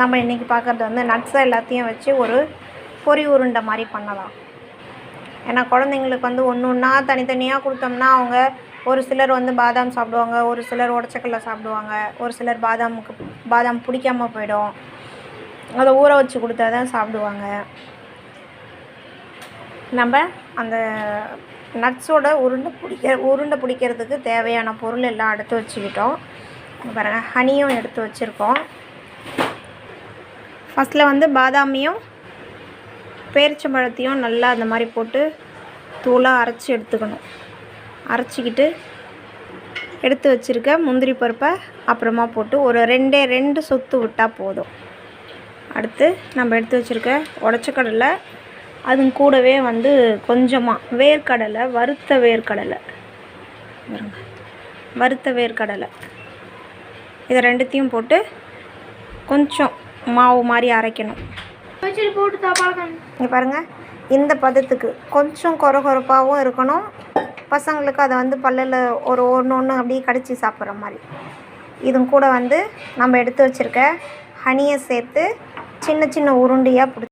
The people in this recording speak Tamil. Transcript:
நம்ம இன்றைக்கி பார்க்குறது வந்து நட்ஸை எல்லாத்தையும் வச்சு ஒரு பொரி உருண்டை மாதிரி பண்ணலாம். ஏன்னா குழந்தைங்களுக்கு வந்து ஒன்று ஒன்றா தனித்தனியாக கொடுத்தோம்னா அவங்க ஒரு சிலர் வந்து பாதாம் சாப்பிடுவாங்க ஒரு சிலர் உடச்சக்கல்ல சாப்பிடுவாங்க ஒரு சிலர் பாதாமுக்கு பாதாம் பிடிக்காமல் போயிடும். அதை ஊற வச்சு கொடுத்தா தான் சாப்பிடுவாங்க. நம்ம அந்த நட்ஸோட உருண்டை பிடிக்க உருண்டை பிடிக்கிறதுக்கு தேவையான பொருள் எல்லாம் எடுத்து வச்சுக்கிட்டோம். பாருங்கள் ஹனியும் எடுத்து வச்சுருக்கோம். ஃபஸ்ட்டில் வந்து பாதாமியும் பேரிச்சம்பழத்தையும் நல்லா அந்த மாதிரி போட்டு தூளாக அரைச்சி எடுத்துக்கணும். அரைச்சிக்கிட்டு எடுத்து வச்சுருக்க முந்திரி பருப்பை அப்புறமா போட்டு ஒரு ரெண்டே ரெண்டு சொத்து விட்டால் போதும். அடுத்து நம்ம எடுத்து வச்சுருக்க உடச்ச கடலை அது கூடவே வந்து கொஞ்சமாக வேர்க்கடலை வறுத்த வேர்க்கடலை. வறுத்த வேர்க்கடலை. இதை ரெண்டுத்தையும் போட்டு கொஞ்சம் மாவு மாதிரி அரைக்கணும். இங்கே பாருங்கள் இந்த பதத்துக்கு கொஞ்சம் கொர கொரப்பாகவும் இருக்கணும். பசங்களுக்கு அதை வந்து பல்லில் ஒரு ஒன்று ஒன்று அப்படியே கடிச்சு சாப்பிட்ற மாதிரி. இதுவும் கூட வந்து நம்ம எடுத்து வச்சுருக்க ஹனியை சேர்த்து சின்ன சின்ன உருண்டையாக பிடிச்சி